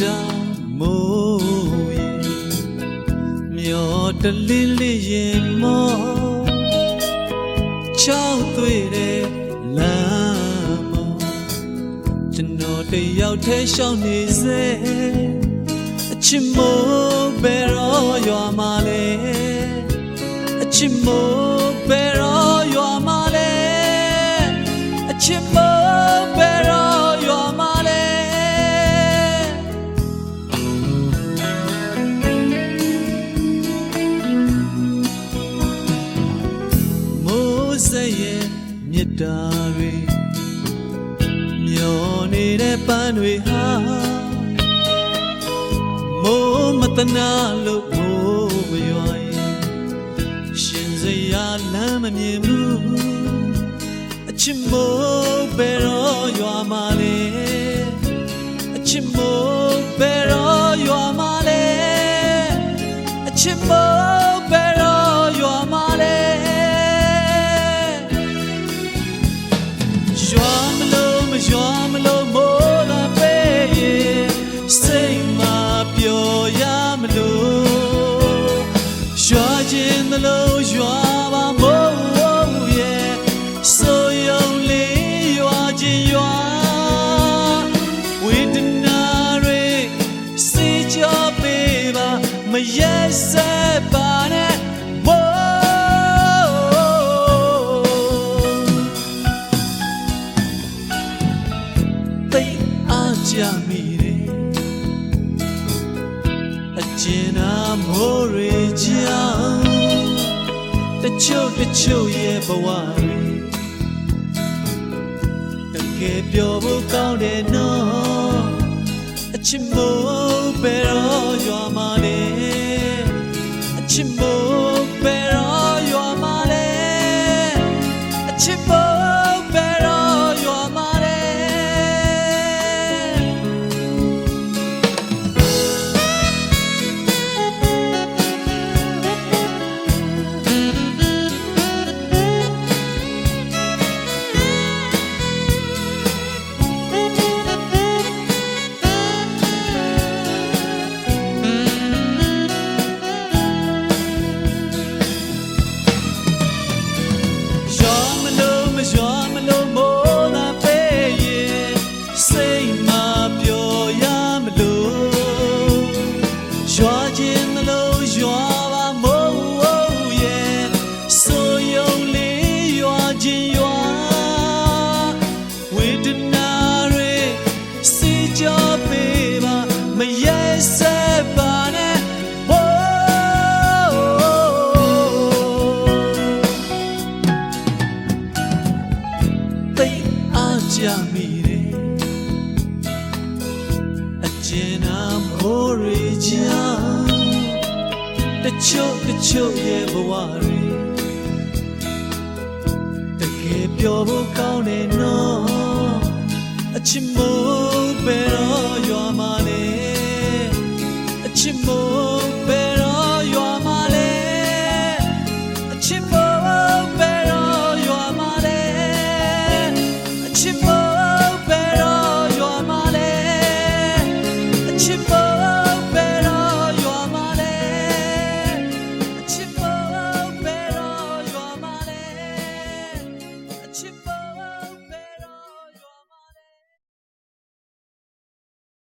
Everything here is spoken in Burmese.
တာမိုးရေမျောတလင်းလေးရင်မောချောက်သွေးတဲ့လမ်းမောကျွန်တော်တယောက်တည်းရှောင်းနေစေအချစ်မိုးဘယ်တော့ရွာမှာလဲအချစ်မိုးဘယ်တော့ရွာမှာလဲအချစ် တာတွေမျောနေတဲ့ပန်းတွေဟာမိုးမတနာလို့မိုးမရွာရင်ရှင်စရာလမ်းမမြင်ဘူးအချစ်မိုးဘယ်တော့ရွာမှာလဲအချစ်မိုး မရက်စက်ပါနဲ့မိုးသိအားကြမိတယ်အကျဉ်းနာမိုးရေကြောင်တချို့တချို့ရဲ့ဘဝတွေတကယ်ပြောဖို့ကောင်းတယ်နော်အချစ်မိုးဘယ်တော့ရွာမှာ လဲအ ကြမိတယ်အကျဉ်းနာမိုးရီချာတချို့တချို့ရဲ့ဘဝတွေတကယ်ပြောဖို့ကောင်းတယ်နော်အချစ်မိုး